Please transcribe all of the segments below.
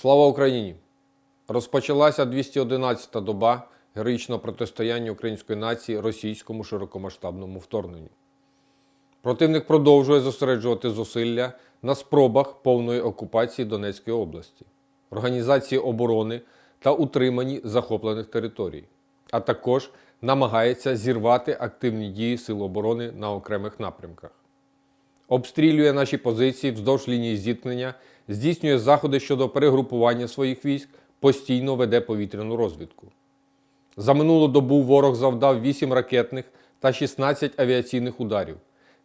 Слава Україні! Розпочалася 211-та доба героїчного протистояння української нації російському широкомасштабному вторгненню. Противник продовжує зосереджувати зусилля на спробах повної окупації Донецької області, організації оборони та утриманні захоплених територій, а також намагається зірвати активні дії Сил оборони на окремих напрямках обстрілює наші позиції вздовж лінії зіткнення, здійснює заходи щодо перегрупування своїх військ, постійно веде повітряну розвідку. За минулу добу ворог завдав 8 ракетних та 16 авіаційних ударів,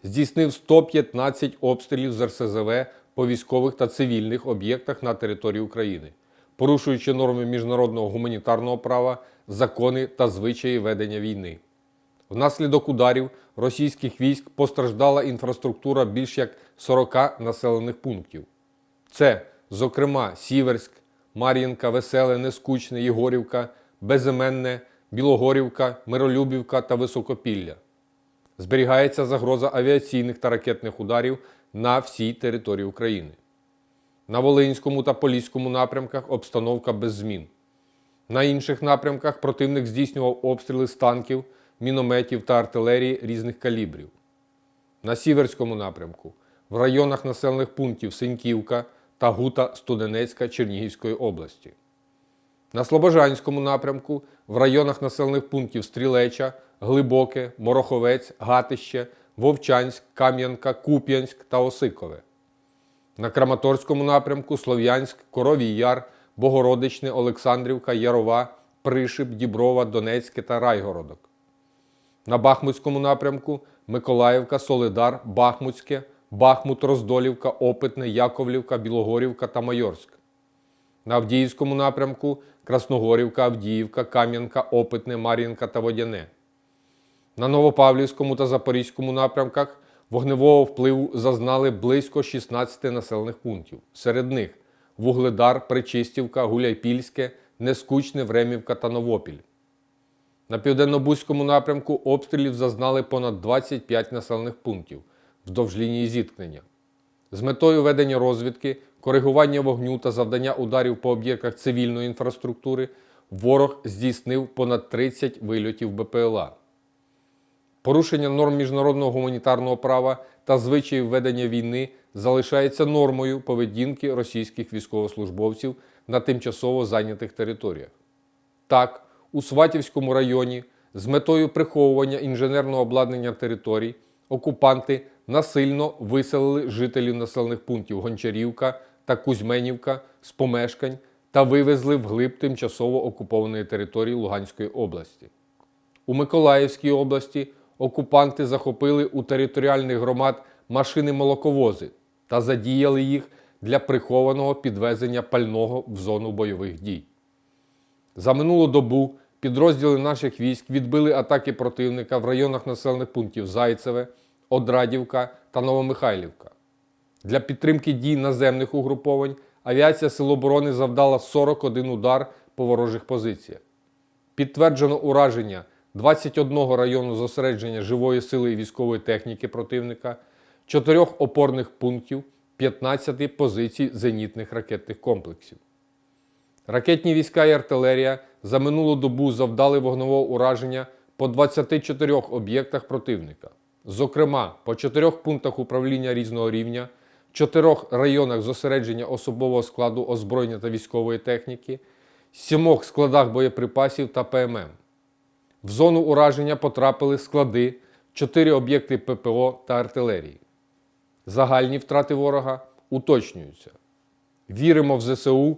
здійснив 115 обстрілів з РСЗВ по військових та цивільних об'єктах на території України, порушуючи норми міжнародного гуманітарного права, закони та звичаї ведення війни. Внаслідок ударів російських військ постраждала інфраструктура більш як 40 населених пунктів. Це, зокрема, Сіверськ, Мар'їнка, Веселе, Нескучне, Єгорівка, Безіменне, Білогорівка, Миролюбівка та Високопілля. Зберігається загроза авіаційних та ракетних ударів на всій території України. На Волинському та Поліському напрямках обстановка без змін. На інших напрямках противник здійснював обстріли з танків, мінометів та артилерії різних калібрів. На Сіверському напрямку в районах населених пунктів Синьківка та Гута Студенецька Чернігівської області. На Слобожанському напрямку в районах населених пунктів Стрілеча, Глибоке, Мороховець, Гатище, Вовчанськ, Кам'янка, Куп'янськ та Осикове. На Краматорському напрямку Слов'янськ, Коровій Яр, Богородичне, Олександрівка, Ярова, Пришип, Діброва, Донецьке та Райгородок. На Бахмутському напрямку Миколаївка, Солидар, Бахмутське, Бахмут, Роздолівка, Опитне, Яковлівка, Білогорівка та Майорськ. На Авдіївському напрямку Красногорівка, Авдіївка, Кам'янка, Опитне, Мар'їнка та Водяне. На Новопавлівському та Запорізькому напрямках вогневого впливу зазнали близько 16 населених пунктів. Серед них Вугледар, Причистівка, Гуляйпільське, Нескучне, Времівка та Новопіль. На південно-бузькому напрямку обстрілів зазнали понад 25 населених пунктів вздовж лінії зіткнення. З метою ведення розвідки, коригування вогню та завдання ударів по об'єктах цивільної інфраструктури ворог здійснив понад 30 вильотів БПЛА. Порушення норм міжнародного гуманітарного права та звичаїв ведення війни залишається нормою поведінки російських військовослужбовців на тимчасово зайнятих територіях. Так, у Сватівському районі з метою приховування інженерного обладнання територій окупанти насильно виселили жителів населених пунктів Гончарівка та Кузьменівка з помешкань та вивезли вглиб тимчасово окупованої території Луганської області. У Миколаївській області окупанти захопили у територіальних громад машини-молоковози та задіяли їх для прихованого підвезення пального в зону бойових дій. За минулу добу підрозділи наших військ відбили атаки противника в районах населених пунктів Зайцеве, Одрадівка та Новомихайлівка. Для підтримки дій наземних угруповань авіація Сил оборони завдала 41 удар по ворожих позиціях. Підтверджено ураження 21 району зосередження живої сили і військової техніки противника, 4 опорних пунктів, 15 позицій зенітних ракетних комплексів. Ракетні війська і артилерія за минулу добу завдали вогневого ураження по 24 об'єктах противника, зокрема по 4 пунктах управління різного рівня, 4 районах зосередження особового складу озброєння та військової техніки, 7 складах боєприпасів та ПММ. В зону ураження потрапили склади, 4 об'єкти ППО та артилерії. Загальні втрати ворога уточнюються. Віримо в ЗСУ,